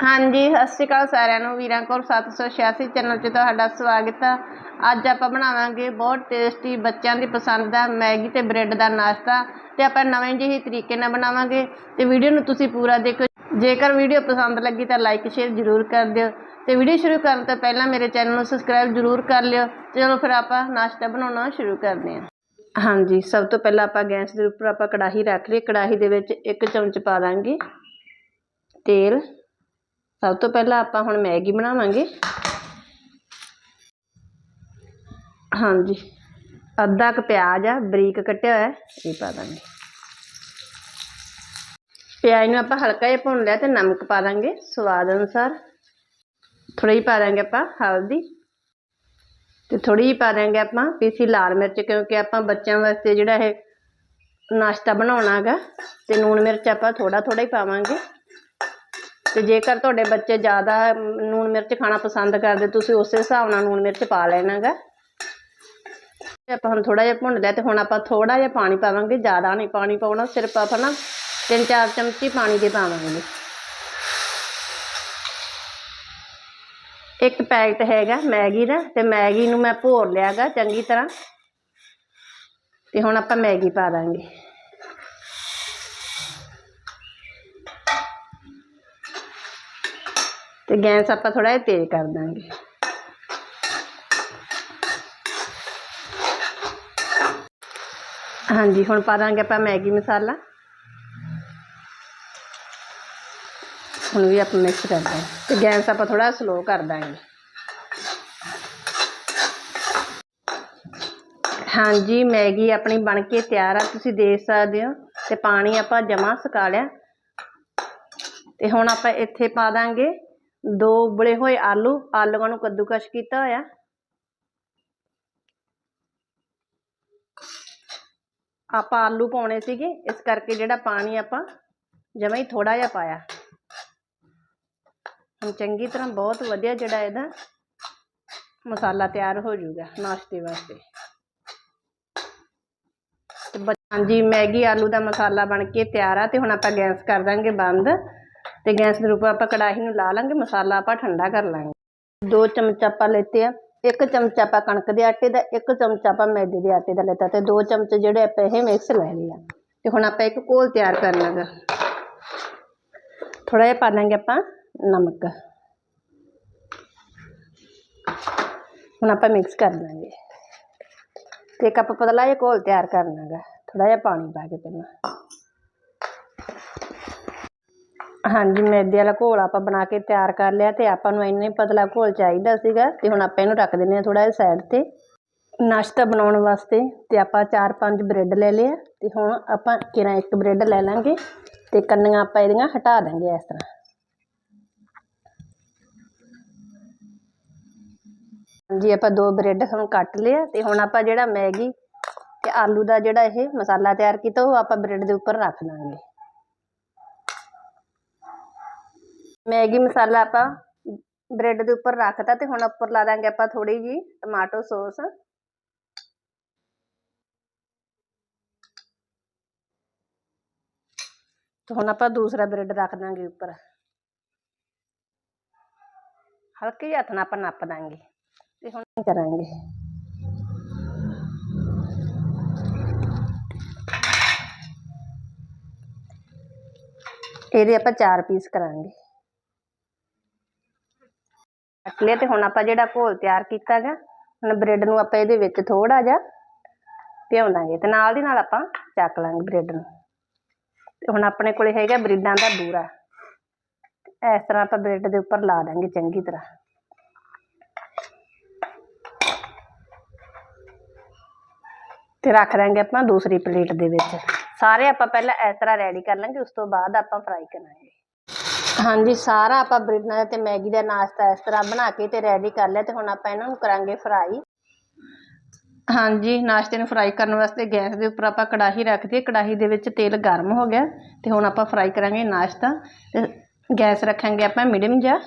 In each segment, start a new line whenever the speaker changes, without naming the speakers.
ਹਾਂਜੀ, ਸਤਿ ਸ਼੍ਰੀ ਅਕਾਲ ਸਾਰਿਆਂ ਨੂੰ। ਵੀਰਾਂ ਕੋਲ 786 ਚੈਨਲ 'ਚ ਤੁਹਾਡਾ ਸਵਾਗਤ ਹੈ ਅੱਜ ਆਪਾਂ ਬਣਾਵਾਂਗੇ ਬਹੁਤ ਟੇਸਟੀ ਬੱਚਿਆਂ ਦੀ ਪਸੰਦ ਦਾ ਮੈਗੀ ਤੇ ਬ੍ਰੈਡ ਦਾ ਨਾਸ਼ਤਾ ਤੇ ਆਪਾਂ ਨਵੇਂ ਜਿਹੇ ਤਰੀਕੇ ਨਾਲ ਬਣਾਵਾਂਗੇ। ਤੇ ਵੀਡੀਓ ਨੂੰ ਤੁਸੀਂ ਪੂਰਾ ਦੇਖੋ। ਜੇਕਰ ਵੀਡੀਓ ਪਸੰਦ ਲੱਗੀ ਤਾਂ ਲਾਈਕ, ਸ਼ੇਅਰ ਜ਼ਰੂਰ ਕਰ ਦਿਓ। ਤੇ ਵੀਡੀਓ ਸ਼ੁਰੂ ਕਰਨ ਤੋਂ ਪਹਿਲਾਂ ਮੇਰੇ ਚੈਨਲ ਨੂੰ ਸਬਸਕ੍ਰਾਈਬ ਜ਼ਰੂਰ ਕਰ ਲਿਓ। ਚਲੋ ਫਿਰ ਆਪਾਂ ਨਾਸ਼ਤਾ ਬਣਾਉਣਾ ਸ਼ੁਰੂ ਕਰਦੇ ਹਾਂ। ਹਾਂਜੀ, ਸਭ ਤੋਂ ਪਹਿਲਾਂ ਆਪਾਂ ਗੈਸ ਦੇ ਉੱਪਰ ਆਪਾਂ ਕੜਾਹੀ ਰੱਖ ਲਈ। ਕੜਾਹੀ ਦੇ ਵਿੱਚ ਇੱਕ ਚਮਚ ਪਾ ਦਾਂਗੇ ਤੇਲ। ਸਭ ਤੋਂ ਪਹਿਲਾਂ ਆਪਾਂ ਹੁਣ ਮੈਗੀ ਬਣਾਵਾਂਗੇ। ਹਾਂਜੀ। ਅੱਧਾ ਕੁ ਪਿਆਜ਼ ਆ, ਬਰੀਕ ਕੱਟਿਆ ਹੋਇਆ, ਇਹ ਪਾ ਦਾਂਗੇ। ਪਿਆਜ਼ ਨੂੰ ਆਪਾਂ ਹਲਕਾ ਜਿਹਾ ਭੁੰਨ ਲਿਆ ਤੇ ਨਮਕ ਪਾ ਦਾਂਗੇ, ਸਵਾਦ ਅਨੁਸਾਰ। ਥੋੜੀ ਜਿਹੀ ਪਾ ਦਾਂਗੇ ਆਪਾਂ ਹਲਦੀ। ਤੇ ਥੋੜੀ ਜਿਹੀ ਪਾ ਦਾਂਗੇ ਆਪਾਂ ਪੀਸੀ ਲਾਲ ਮਿਰਚ, ਕਿਉਂਕਿ ਆਪਾਂ ਬੱਚਿਆਂ ਵਾਸਤੇ ਜਿਹੜਾ ਇਹ ਨਾਸ਼ਤਾ ਬਣਾਉਣਾ ਹੈਗਾ, ਤੇ ਲੂਣ ਮਿਰਚ ਆਪਾਂ ਥੋੜਾ ਥੋੜਾ ਹੀ ਪਾਵਾਂਗੇ। ਅਤੇ ਜੇਕਰ ਤੁਹਾਡੇ ਬੱਚੇ ਜ਼ਿਆਦਾ ਲੂਣ ਮਿਰਚ ਖਾਣਾ ਪਸੰਦ ਕਰਦੇ, ਤੁਸੀਂ ਉਸੇ ਹਿਸਾਬ ਨਾਲ ਲੂਣ ਮਿਰਚ ਪਾ ਲੈਣਾ ਗਾ ਆਪਾਂ ਹੁਣ ਥੋੜਾ ਜਿਹਾ ਭੁੰਨ ਲਿਆ ਤੇ ਹੁਣ ਆਪਾਂ ਥੋੜਾ ਜਿਹਾ ਪਾਣੀ ਪਾਵਾਂਗੇ, ਜ਼ਿਆਦਾ ਨਹੀਂ ਪਾਣੀ ਪਾਉਣਾ, ਸਿਰਫ ਆਪਾਂ ਨਾ ਤਿੰਨ ਚਾਰ ਚਮਚੀ ਪਾਣੀ ਦੇ ਪਾਵਾਂਗੇ। ਇੱਕ ਪੈਕਟ ਹੈਗਾ ਮੈਗੀ ਦਾ, ਤੇ ਮੈਗੀ ਨੂੰ ਮੈਂ ਭੋਰ ਲਿਆਗਾ ਚੰਗੀ ਤਰ੍ਹਾਂ। ਤੇ ਹੁਣ ਆਪਾਂ ਮੈਗੀ ਪਾ ਦਾਂਗੇ। ਤੇ ਗੈਸ ਆਪਾਂ ਥੋੜਾ ਜਿਹਾ ਤੇਜ਼ ਕਰ ਦਾਂਗੇ ਹਾਂਜੀ ਹੁਣ ਪਾ ਦਾਂਗੇ ਆਪਾਂ ਮੈਗੀ ਮਸਾਲਾ ਹੁਣ ਵੀ ਆਪਾਂ ਮਿਕਸ ਕਰ ਦਾਂਗੇ ਤੇ ਗੈਸ ਆਪਾਂ ਥੋੜਾ ਸਲੋ ਕਰ ਦਾਂਗੇ ਹਾਂਜੀ ਮੈਗੀ ਆਪਣੀ ਬਣ ਕੇ ਤਿਆਰ ਆ ਤੁਸੀਂ ਦੇਖ ਸਕਦੇ ਹੋ ਤੇ ਪਾਣੀ ਆਪਾਂ ਜਮਾ ਸੁਕਾ ਲਿਆ ਤੇ ਹੁਣ ਆਪਾਂ ਇੱਥੇ ਪਾ ਦਾਂਗੇ ਦੋ ਉਬਲੇ ਹੋਏ ਆਲੂ, ਆਲੂਆਂ ਨੂੰ ਕੱਦੂਕਸ਼ ਕੀਤਾ ਹੋਇਆ। ਆਪਾਂ ਆਲੂ ਪਾਉਣੇ ਸੀਗੇ, ਇਸ ਕਰਕੇ ਜਿਹੜਾ ਪਾਣੀ ਆਪਾਂ ਜਮਾ ਹੀ ਥੋੜਾ ਜਿਹਾ ਪਾਇਆ। ਹੁਣ ਚੰਗੀ ਤਰ੍ਹਾਂ ਬਹੁਤ ਵਧੀਆ ਜਿਹੜਾ ਇਹਦਾ ਮਸਾਲਾ ਤਿਆਰ ਹੋ ਜਾਊਗਾ ਨਾਸ਼ਤੇ ਵਾਸਤੇ। ਹਾਂਜੀ, ਮੈਗੀ ਆਲੂ ਦਾ ਮਸਾਲਾ ਬਣ ਕੇ ਤਿਆਰ ਆ ਤੇ ਹੁਣ ਆਪਾਂ ਗੈਸ ਕਰ ਦਾਂਗੇ ਬੰਦ। ਤੇ ਗੈਸ ਦੇ ਉੱਪਰ ਆਪਾਂ ਕੜਾਹੀ ਨੂੰ ਲਾ ਲਾਂਗੇ ਮਸਾਲਾ ਆਪਾਂ ਠੰਡਾ ਕਰ ਲਾਂਗੇ ਦੋ ਚਮਚ ਆਪਾਂ ਲੈਤੇ ਆ ਇੱਕ ਚਮਚ ਆਪਾਂ ਕਣਕ ਦੇ ਆਟੇ ਦਾ ਇੱਕ ਚਮਚ ਆਪਾਂ ਮੈਦੇ ਦੇ ਆਟੇ ਦਾ ਲੈਤਾ ਤੇ ਦੋ ਚਮਚ ਜਿਹੜੇ ਆਪਾਂ ਇਹ ਮਿਕਸ ਲੈ ਲਏ ਆ ਤੇ ਹੁਣ ਆਪਾਂ ਇੱਕ ਘੋਲ ਤਿਆਰ ਕਰਨਾ ਗਾ ਥੋੜਾ ਜਿਹਾ ਪਾ ਦਾਂਗੇ ਆਪਾਂ ਨਮਕ ਹੁਣ ਆਪਾਂ ਮਿਕਸ ਕਰ ਦਾਂਗੇ ਤੇ ਇੱਕ ਆਪਾਂ ਪਤਲਾ ਜਿਹਾ ਘੋਲ ਤਿਆਰ ਕਰਨਾ ਗਾ ਥੋੜਾ ਜਿਹਾ ਪਾਣੀ ਪਾ ਕੇ ਪਹਿਲਾਂ ਹਾਂਜੀ, ਮੈਦੇ ਵਾਲਾ ਘੋਲ ਆਪਾਂ ਬਣਾ ਕੇ ਤਿਆਰ ਕਰ ਲਿਆ ਤੇ ਆਪਾਂ ਨੂੰ ਇੰਨੇ ਪਤਲਾ ਘੋਲ ਚਾਹੀਦਾ ਸੀਗਾ ਤੇ ਹੁਣ ਆਪਾਂ ਇਹਨੂੰ ਰੱਖ ਦਿੰਦੇ ਹਾਂ ਥੋੜਾ ਜਿਹਾ ਸਾਈਡ ਤੇ। ਨਾਸ਼ਤਾ ਬਣਾਉਣ ਵਾਸਤੇ ਤੇ ਆਪਾਂ ਚਾਰ ਪੰਜ ਬ੍ਰੈਡ ਲੈ ਲਿਆ ਆ ਤੇ ਹੁਣ ਆਪਾਂ ਕਿਰਾਂ ਇੱਕ ਬ੍ਰੈਡ ਲੈ ਲਾਂਗੇ ਤੇ ਕੰਨੀਆਂ ਆਪਾਂ ਇਹਦੀਆਂ ਹਟਾ ਦਾਂਗੇ ਇਸ ਤਰ੍ਹਾਂ। ਹਾਂਜੀ, ਆਪਾਂ ਦੋ ਬ੍ਰੈਡ ਹੁਣ ਕੱਟ ਲਿਆ ਤੇ ਹੁਣ ਆਪਾਂ ਜਿਹੜਾ ਮੈਗੀ ਤੇ ਆਲੂ ਦਾ ਜਿਹੜਾ ਇਹ ਮਸਾਲਾ ਤਿਆਰ ਕੀਤਾ ਉਹ ਆਪਾਂ ਬ੍ਰੈਡ ਦੇ ਉੱਪਰ ਰੱਖ ਦਾਂਗੇ। ਮੈਗੀ ਮਸਾਲਾ ਆਪਾਂ ਬ੍ਰੈਡ ਦੇ ਉੱਪਰ ਰੱਖਤਾ ਤੇ ਹੁਣ ਉੱਪਰ ਲਾ ਦਾਂਗੇ ਆਪਾਂ ਥੋੜੀ ਜੀ ਟਮਾਟੋ ਸੌਸ ਤੇ ਹੁਣ ਆਪਾਂ ਦੂਸਰਾ ਬ੍ਰੈਡ ਰੱਖ ਦਾਂਗੇ ਉੱਪਰ ਹਲਕੇ ਜਿਹੇ ਹੱਥ ਨਾਲ ਆਪਾਂ ਨੱਪ ਦਾਂਗੇ ਤੇ ਹੁਣ ਕੀ ਕਰਾਂਗੇ ਇਹਦੇ ਆਪਾਂ ਚਾਰ ਪੀਸ ਤੇ ਹੁਣ ਆਪਾਂ ਜਿਹੜਾ ਘੋਲ ਤਿਆਰ ਕੀਤਾ ਗਾ, ਹੁਣ ਬ੍ਰੈਡ ਨੂੰ ਆਪਾਂ ਇਹਦੇ ਵਿੱਚ ਥੋੜਾ ਜਿਹਾ ਭਿਉਂਦਾਂਗੇ ਤੇ ਨਾਲ ਦੀ ਨਾਲ ਆਪਾਂ ਚੱਕ ਲਾਂਗੇ ਬ੍ਰੈਡ ਨੂੰ। ਤੇ ਹੁਣ ਆਪਣੇ ਕੋਲੇ ਹੈਗਾ ਬ੍ਰੈਡਾਂ ਦਾ ਬੂਰਾ। ਇਸ ਤਰ੍ਹਾਂ ਆਪਾਂ ਬ੍ਰੈਡ ਦੇ ਉੱਪਰ ਲਾ ਦਾਂਗੇ ਚੰਗੀ ਤਰ੍ਹਾਂ। ਤੇ ਰੱਖ ਦਾਂਗੇ ਆਪਾਂ ਦੂਸਰੀ ਪਲੇਟ ਦੇ ਵਿੱਚ। ਸਾਰੇ ਆਪਾਂ ਪਹਿਲਾਂ ਇਸ ਤਰ੍ਹਾਂ ਰੈਡੀ ਕਰ ਲਾਂਗੇ, ਉਸ ਤੋਂ ਬਾਅਦ ਆਪਾਂ ਫਰਾਈ ਕਰਾਂਗੇ। ਹਾਂਜੀ, ਸਾਰਾ ਆਪਾਂ ਬ੍ਰਿਡਨਾਂ ਤੇ ਮੈਗੀ ਦਾ ਨਾਸ਼ਤਾ ਇਸ ਤਰ੍ਹਾਂ ਬਣਾ ਕੇ ਤੇ ਰੈਡੀ ਕਰ ਲਿਆ ਤੇ ਹੁਣ ਆਪਾਂ ਇਹਨਾਂ ਨੂੰ ਕਰਾਂਗੇ ਫਰਾਈ ਹਾਂਜੀ, ਨਾਸ਼ਤੇ ਨੂੰ ਫਰਾਈ ਕਰਨ ਵਾਸਤੇ ਗੈਸ ਦੇ ਉੱਪਰ ਆਪਾਂ ਕੜਾਹੀ ਰੱਖ ਦਈਏ ਕੜਾਹੀ ਦੇ ਵਿੱਚ ਤੇਲ ਗਰਮ ਹੋ ਗਿਆ ਤੇ ਹੁਣ ਆਪਾਂ ਫਰਾਈ ਕਰਾਂਗੇ ਨਾਸ਼ਤਾ ਤੇ ਗੈਸ ਰੱਖਾਂਗੇ ਆਪਾਂ ਮੀਡੀਅਮ ਜਿਹਾ।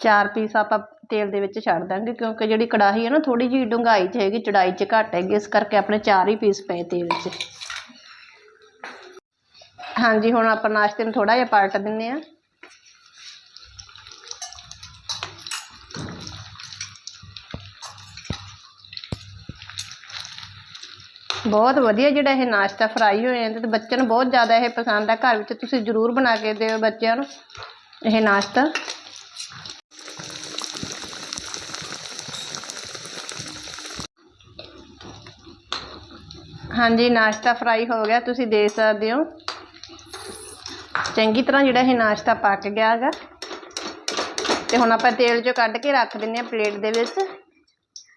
ਚਾਰ ਪੀਸ ਆਪਾਂ ਤੇਲ ਦੇ ਵਿੱਚ ਛੱਡ ਦਾਂਗੇ ਕਿਉਂਕਿ ਜਿਹੜੀ ਕੜਾਹੀ ਹੈ ਨਾ ਥੋੜੀ ਜਿਹੀ ਡੂੰਘਾਈ 'ਚ ਹੈਗੀ, ਚੜਾਈ 'ਚ ਘੱਟ ਹੈਗੀ, ਇਸ ਕਰਕੇ ਆਪਣੇ ਚਾਰ ਹੀ ਪੀਸ ਪਏ ਤੇਲ 'ਚ। ਹਾਂਜੀ, ਹੁਣ ਆਪਾਂ ਨਾਸ਼ਤੇ ਨੂੰ ਥੋੜਾ ਜਿਹਾ ਪਲਟ ਦਿੰਨੇ ਆ ਬਹੁਤ ਵਧੀਆ ਜਿਹੜਾ ਇਹ ਨਾਸ਼ਤਾ ਫਰਾਈ ਹੋਏ ਜਾਂਦੇ ਤੇ ਬੱਚਿਆਂ ਨੂੰ ਬਹੁਤ ਜ਼ਿਆਦਾ ਇਹ ਪਸੰਦ ਆ। ਘਰ ਵਿੱਚ ਤੁਸੀਂ ਜ਼ਰੂਰ ਬਣਾ ਕੇ ਦਿਓ ਬੱਚਿਆਂ ਨੂੰ ਇਹ ਨਾਸ਼ਤਾ। ਹਾਂਜੀ, ਨਾਸ਼ਤਾ ਫਰਾਈ ਹੋ ਗਿਆ, ਤੁਸੀਂ ਦੇਖ ਸਕਦੇ ਹੋ। ਚੰਗੀ ਤਰ੍ਹਾਂ ਜਿਹੜਾ ਇਹ ਨਾਸ਼ਤਾ ਪੱਕ ਗਿਆ ਹੈਗਾ ਤੇ ਹੁਣ ਆਪਾਂ ਤੇਲ 'ਚੋਂ ਕੱਢ ਕੇ ਰੱਖ ਦਿੰਨੇ ਆ ਪਲੇਟ ਦੇ ਵਿੱਚ।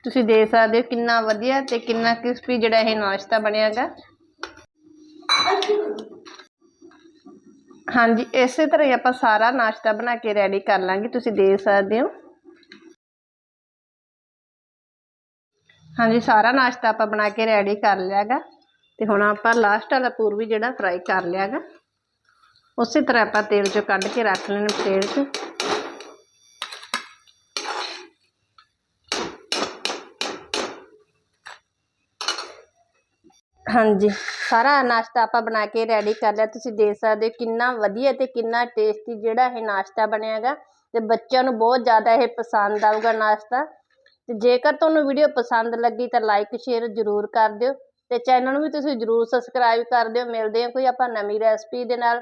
ਤੁਸੀਂ ਦੇਖ ਸਕਦੇ ਹੋ ਕਿੰਨਾ ਵਧੀਆ ਤੇ ਕਿੰਨਾ ਕ੍ਰਿਸਪੀ ਜਿਹੜਾ ਇਹ ਨਾਸ਼ਤਾ ਬਣਿਆ ਹੈਗਾ ਹਾਂਜੀ, ਇਸੇ ਤਰ੍ਹਾਂ ਹੀ ਆਪਾਂ ਸਾਰਾ ਨਾਸ਼ਤਾ ਬਣਾ ਕੇ ਰੈਡੀ ਕਰ ਲਾਂਗੇ, ਤੁਸੀਂ ਦੇਖ ਸਕਦੇ ਹੋ। ਹਾਂਜੀ, ਸਾਰਾ ਨਾਸ਼ਤਾ ਆਪਾਂ ਬਣਾ ਕੇ ਰੈਡੀ ਕਰ ਲਿਆ ਹੈਗਾ ਤੇ ਹੁਣ ਆਪਾਂ ਲਾਸਟ ਵਾਲਾ ਪੂਰ ਵੀ ਜਿਹੜਾ ਫਰਾਈ ਕਰ ਲਿਆ ਹੈਗਾ ਉਸੇ ਤਰ੍ਹਾਂ ਆਪਾਂ ਤੇਲ 'ਚੋਂ ਕੱਢ ਕੇ ਰੱਖ ਲੈਣੇ ਪਲੇਟ 'ਚ। ਹਾਂਜੀ, ਸਾਰਾ ਨਾਸ਼ਤਾ ਆਪਾਂ ਬਣਾ ਕੇ ਰੈਡੀ ਕਰ ਲਿਆ। ਤੁਸੀਂ ਦੇਖ ਸਕਦੇ ਹੋ ਕਿੰਨਾ ਵਧੀਆ ਤੇ ਕਿੰਨਾ ਟੇਸਟੀ ਜਿਹੜਾ ਇਹ ਨਾਸ਼ਤਾ ਬਣਿਆ ਹੈਗਾ। ਤੇ ਬੱਚਿਆਂ ਨੂੰ ਬਹੁਤ ਜ਼ਿਆਦਾ ਇਹ ਪਸੰਦ ਆਊਗਾ ਨਾਸ਼ਤਾ। ਤੇ ਜੇਕਰ ਤੁਹਾਨੂੰ ਵੀਡੀਓ ਪਸੰਦ ਲੱਗੀ ਤਾਂ ਲਾਈਕ ਸ਼ੇਅਰ ਜ਼ਰੂਰ ਕਰ ਦਿਓ। ਤੇ ਚੈਨਲ ਨੂੰ ਵੀ ਤੁਸੀਂ ਜ਼ਰੂਰ ਸਬਸਕ੍ਰਾਈਬ ਕਰ ਦਿਓ। ਮਿਲਦੇ ਹਾਂ ਕੋਈ ਆਪਾਂ ਨਵੀਂ ਰੈਸਪੀ ਦੇ ਨਾਲ।